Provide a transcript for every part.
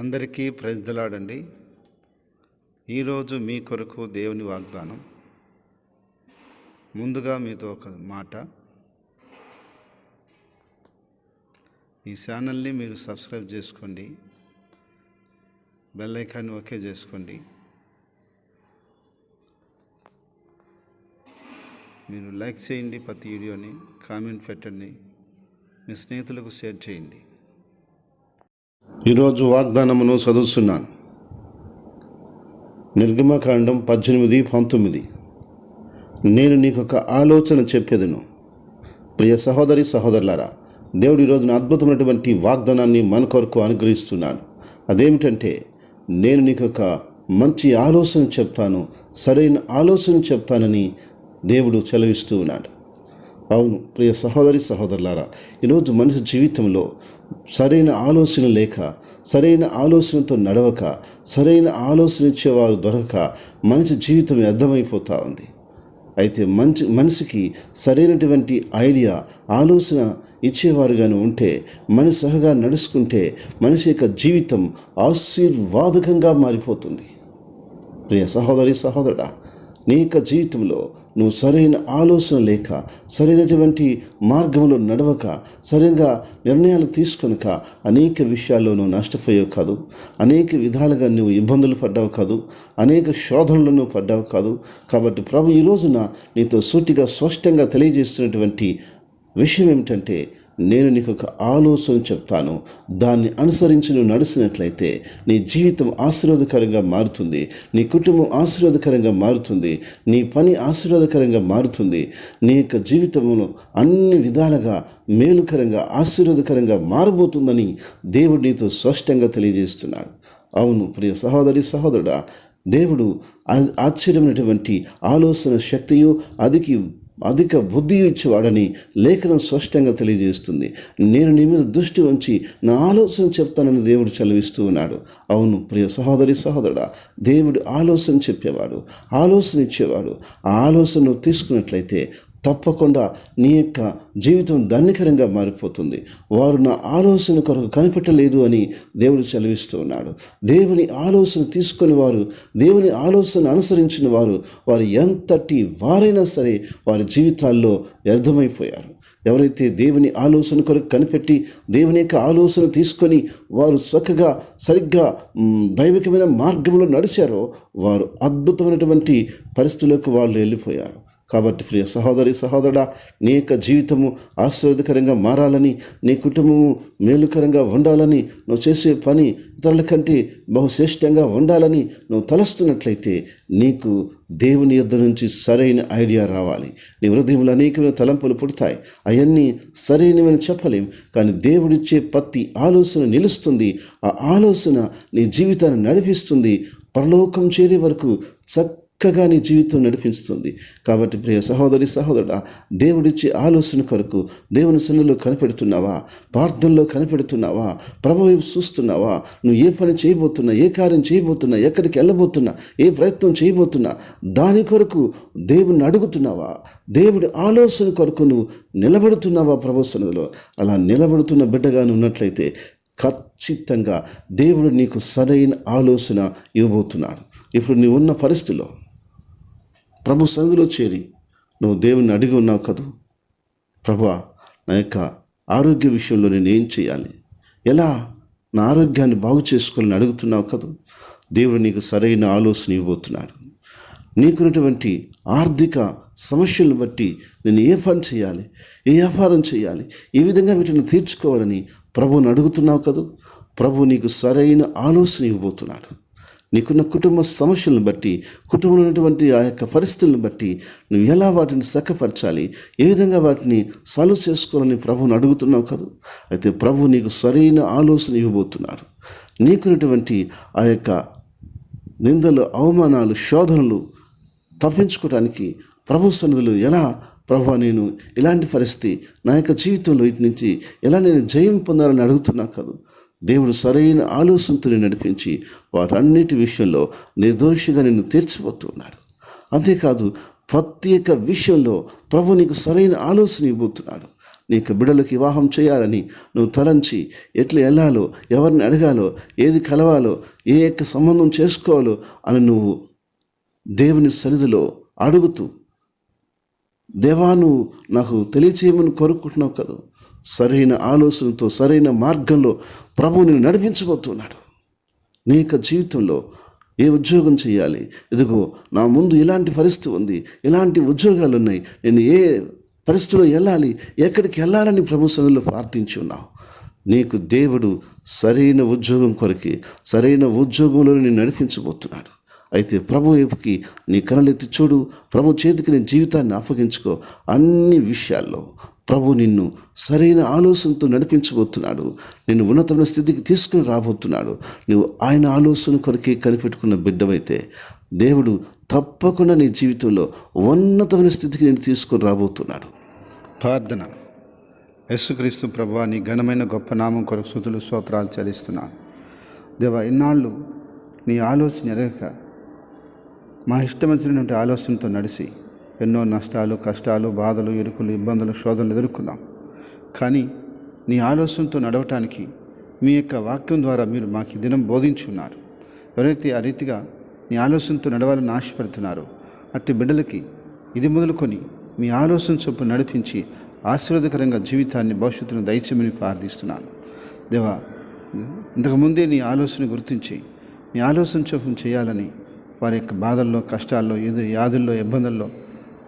అందరికీ ప్రజలాడండి ఈరోజు మీ కొరకు దేవుని వాగ్దానం. ముందుగా మీతో ఒక మాట. ఈ ఛానల్ని మీరు సబ్స్క్రైబ్ చేసుకోండి. బెల్ ఐకాన్ని ఓకే చేసుకోండి. మీరు లైక్ చేయండి ప్రతి వీడియోని కామెంట్ పెట్టండి. మీ స్నేహితులకు షేర్ చేయండి. ఈరోజు వాగ్దానమును చదువుతున్నాను. నిర్గమకాండం పద్దెనిమిది పంతొమ్మిది. నేను నీకు ఒక ఆలోచన చెప్పేదను. ప్రియ సహోదరి సహోదరులారా దేవుడు ఈరోజున అద్భుతమైనటువంటి వాగ్దానాన్ని మన కొరకు అనుగ్రహిస్తున్నాడు. అదేమిటంటే నేను నీకు ఒక మంచి ఆలోచన చెప్తాను సరైన ఆలోచన చెప్తానని దేవుడు చెలవిస్తూ ఉన్నాడు. అవును ప్రియ సహోదరి సహోదరులారా ఈరోజు మనిషి జీవితంలో సరైన ఆలోచన లేక సరైన ఆలోచనతో నడవక సరైన ఆలోచన ఇచ్చేవారు దొరక మనిషి జీవితం వ్యర్థమైపోతూ ఉంది. అయితే మంచి మనిషికి సరైనటువంటి ఐడియా ఆలోచన ఇచ్చేవారుగాను ఉంటే మనిషి సహగా నడుచుకుంటే మనిషి యొక్క జీవితం ఆశీర్వాదకంగా మారిపోతుంది. ప్రియ సహోదరి సహోదరుడా నీ యొక్క జీవితంలో నువ్వు సరైన ఆలోచన లేక సరైనటువంటి మార్గంలో నడవక సరిగా నిర్ణయాలు తీసుకొనక అనేక విషయాల్లో నువ్వు నష్టపోయావు కాదు. అనేక విధాలుగా నువ్వు ఇబ్బందులు పడ్డావు కాదు. అనేక శోధనలను పడ్డావు కాదు. కాబట్టి ప్రభు ఈ రోజున నీతో సూటిగా స్పష్టంగా తెలియజేస్తున్నటువంటి విషయం ఏమిటంటే నేను నీకు ఒక ఆలోచన చెప్తాను. దాన్ని అనుసరించి నువ్వు నడిచినట్లయితే నీ జీవితం ఆశీర్వాదకరంగా మారుతుంది. నీ కుటుంబం ఆశీర్వాదకరంగా మారుతుంది. నీ పని ఆశీర్వాదకరంగా మారుతుంది. నీ యొక్క జీవితంలో అన్ని విధాలుగా మేలుకరంగా ఆశీర్వాదకరంగా మారబోతుందని దేవుడు నీతో స్పష్టంగా తెలియజేస్తున్నాడు. అవును ప్రియ సహోదరి సహోదరుడా దేవుడు ఆ- ఆశ్చర్యమైనటువంటి ఆలోచన శక్తియు అదికి అధిక బుద్ధి ఇచ్చేవాడని లేఖనం స్పష్టంగా తెలియజేస్తుంది. నేను నీ మీద దృష్టి ఉంచి నా ఆలోచన చెప్తానని దేవుడు చదివిస్తూ ఉన్నాడు. అవును ప్రియ సహోదరి సహోదరుడా దేవుడు ఆలోచన చెప్పేవాడు ఆలోచన ఇచ్చేవాడు. ఆ ఆలోచన తీసుకున్నట్లయితే తప్పకుండా నీ యొక్క జీవితం ధన్యకరంగా మారిపోతుంది. వారు నా ఆలోచన కొరకు కనిపెట్టలేదు అని దేవుడు సెలవిస్తూ ఉన్నాడు. దేవుని ఆలోచన తీసుకొని వారు దేవుని ఆలోచన అనుసరించిన వారు వారు ఎంతటి వారైనా సరే వారి జీవితాల్లో వ్యర్థమైపోయారు. ఎవరైతే దేవుని ఆలోచన కొరకు కనిపెట్టి దేవుని యొక్క ఆలోచన తీసుకొని వారు చక్కగా సరిగ్గా దైవికమైన మార్గంలో నడిచారో వారు అద్భుతమైనటువంటి పరిస్థితులకు వాళ్ళు వెళ్ళిపోయారు. కాబట్టి ప్రియ సహోదరి సహోదరుడా నీ యొక్క జీవితము ఆశీర్వాదకరంగా మారాలని నీ కుటుంబము మేలుకరంగా ఉండాలని నువ్వు చేసే పని ఇతరుల కంటే బహుశ్రేష్టంగా ఉండాలని నువ్వు తలస్తున్నట్లయితే నీకు దేవుని యొద్ద నుంచి సరైన ఐడియా రావాలి. నీ హృదయంలో అనేకమైన తలంపులు పుడతాయి. అవన్నీ సరైనవని చెప్పలేం. కానీ దేవుడిచ్చే ప్రతి ఆలోచన నిలుస్తుంది. ఆ ఆలోచన నీ జీవితాన్ని నడిపిస్తుంది. పరలోకం చేరే వరకు చక్క చక్కగా నీ జీవితం నడిపిస్తుంది. కాబట్టి ప్రియ సహోదరి సహోదరుడా దేవుడిచ్చే ఆలోచన కొరకు దేవుని సన్నిలో కనిపెడుతున్నావా? ప్రార్థనలో కనిపెడుతున్నావా? ప్రభు వైపు చూస్తున్నావా? నువ్వు ఏ పని చేయబోతున్నా ఏ కార్యం చేయబోతున్నా ఎక్కడికి వెళ్ళబోతున్నా ఏ ప్రయత్నం చేయబోతున్నా దాని కొరకు దేవుని అడుగుతున్నావా? దేవుడి ఆలోచన కొరకు నువ్వు నిలబడుతున్నావా ప్రభు సన్నిధిలో? అలా నిలబడుతున్న బిడ్డగాను ఉన్నట్లయితే ఖచ్చితంగా దేవుడు నీకు సరైన ఆలోచన ఇవ్వబోతున్నాడు. ఇప్పుడు నీవు ఉన్న పరిస్థితిలో ప్రభు సన్నిధిలో చేరి నువ్వు దేవుని అడిగి ఉన్నావు కదూ. ప్రభా నా యొక్క ఆరోగ్య విషయంలో నేను ఏం చేయాలి? ఎలా నా ఆరోగ్యాన్ని బాగు చేసుకోవాలని అడుగుతున్నావు కదూ? దేవుడు నీకు సరైన ఆలోచన ఇవ్వబోతున్నాడు. నీకున్నటువంటి ఆర్థిక సమస్యలను బట్టి నేను ఏ పని చేయాలి? ఏ వ్యాపారం చేయాలి? ఏ విధంగా వీటిని తీర్చుకోవాలని ప్రభువుని అడుగుతున్నావు కదూ? ప్రభు నీకు సరైన ఆలోచన ఇవ్వబోతున్నాడు. నీకున్న కుటుంబ సమస్యలను బట్టి కుటుంబంలో ఉన్నటువంటి ఆ యొక్క పరిస్థితులను బట్టి నువ్వు ఎలా వాటిని చక్కపరచాలి ఏ విధంగా వాటిని సాల్వ్ చేసుకోవాలని ప్రభువుని అడుగుతున్నావు కదా? అయితే ప్రభు నీకు సరైన ఆలోచన ఇవ్వబోతున్నారు. నీకున్నటువంటి ఆ యొక్క నిందలు అవమానాలు శోధనలు తప్పించుకోవడానికి ప్రభు సన్నిధులు ఎలా ప్రభు నేను ఇలాంటి పరిస్థితి నా యొక్క జీవితంలో ఇటు నుంచి ఎలా నేను జయం పొందాలని అడుగుతున్నా కదా? దేవుడు సరైన ఆలోచనతో నడిపించి వాటన్నిటి విషయంలో నిర్దోషిగా నిన్ను తీర్చిపోతున్నాడు. అంతేకాదు ప్రత్యేక విషయంలో ప్రభు నీకు సరైన ఆలోచన ఇవ్వబోతున్నాడు. నీకు బిడలకు వివాహం చేయాలని నువ్వు తలంచి ఎట్లా వెళ్ళాలో ఎవరిని అడగాలో ఏది కలవాలో ఏ యొక్క సంబంధం చేసుకోవాలో అని నువ్వు దేవుని సన్నిధిలో అడుగుతూ దేవా నువ్వు నాకు తెలియచేయమని కోరుకుంటున్నావు కదా. సరైన ఆలోచనతో సరైన మార్గంలో ప్రభువు నేను నడిపించబోతున్నాడు. నీ యొక్క జీవితంలో ఏ ఉద్యోగం చేయాలి? ఇదిగో నా ముందు ఇలాంటి పరిస్థితి ఉంది ఇలాంటి ఉద్యోగాలు ఉన్నాయి. నేను ఏ పరిస్థితిలో వెళ్ళాలి? ఎక్కడికి వెళ్ళాలని ప్రభు సన్నిలో ప్రార్థించి ఉన్నావు. నీకు దేవుడు సరైన ఉద్యోగం కొరకి సరైన ఉద్యోగంలో నేను నడిపించబోతున్నాడు. అయితే ప్రభు వైపుకి నీ కనులెత్తి చూడు ప్రభు చేతికి నీ జీవితాన్ని అప్పగించుకో అన్ని విషయాల్లో ప్రభు నిన్ను సరైన ఆలోచనతో నడిపించబోతున్నాడు. నిన్ను ఉన్నతమైన స్థితికి తీసుకుని రాబోతున్నాడు. నువ్వు ఆయన ఆలోచన కొరకే కనిపెట్టుకున్న బిడ్డవైతే దేవుడు తప్పకుండా నీ జీవితంలో ఉన్నతమైన స్థితికి నేను తీసుకొని రాబోతున్నాడు. ప్రార్థన. యేసుక్రీస్తు ప్రభు నీ ఘనమైన గొప్ప నామం కొరకు శృతులు స్తోత్రాలు చెల్లిస్తున్నాను దేవా ఇన్నాళ్ళు నీ ఆలోచన ఎరగక మా ఇష్టమైనటువంటి ఆలోచనతో నడిచి ఎన్నో నష్టాలు కష్టాలు బాధలు ఇరుకులు ఇబ్బందులు శోధనలు ఎదుర్కొన్నాం. కానీ నీ ఆలోచనతో నడవటానికి మీ యొక్క వాక్యం ద్వారా మీరు మాకు ఈ దినం బోధించి ఉన్నారు. ఎవరైతే ఆ రీతిగా నీ ఆలోచనతో నడవాలని ఆశపడుతున్నారో అట్టి బిడ్డలకి ఇది మొదలుకొని మీ ఆలోచన చొప్పున నడిపించి ఆశీర్వాదకరంగా జీవితాన్ని భవిష్యత్తును దయచేయమని ప్రార్థిస్తున్నాను. దేవా ఇంతకుముందే నీ ఆలోచన గుర్తించి నీ ఆలోచన చొప్పున చేయాలని వారి యొక్క బాధల్లో కష్టాల్లో ఏదో వ్యాధుల్లో ఇబ్బందుల్లో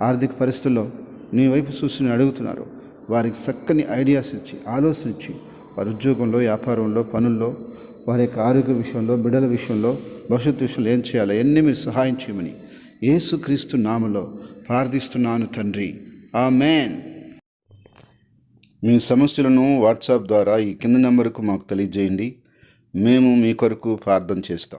ఆర్థిక పరిస్థితుల్లో నీ వైపు చూసి అడుగుతున్నారు. వారికి చక్కని ఐడియాస్ ఇచ్చి ఆలోచన ఇచ్చి వారి ఉద్యోగంలో వ్యాపారంలో పనుల్లో వారి యొక్క ఆరోగ్య విషయంలో బిడ్డల విషయంలో భవిష్యత్తు విషయంలో ఏం చేయాలో ఎన్ని మీరు సహాయం చేయమని ఏసుక్రీస్తు నామలో ప్రార్థిస్తున్నాను తండ్రి. ఆ మీ సమస్యలను వాట్సాప్ ద్వారా ఈ కింద నెంబర్కు మాకు తెలియజేయండి. మేము మీ కొరకు ప్రార్థన చేస్తాం.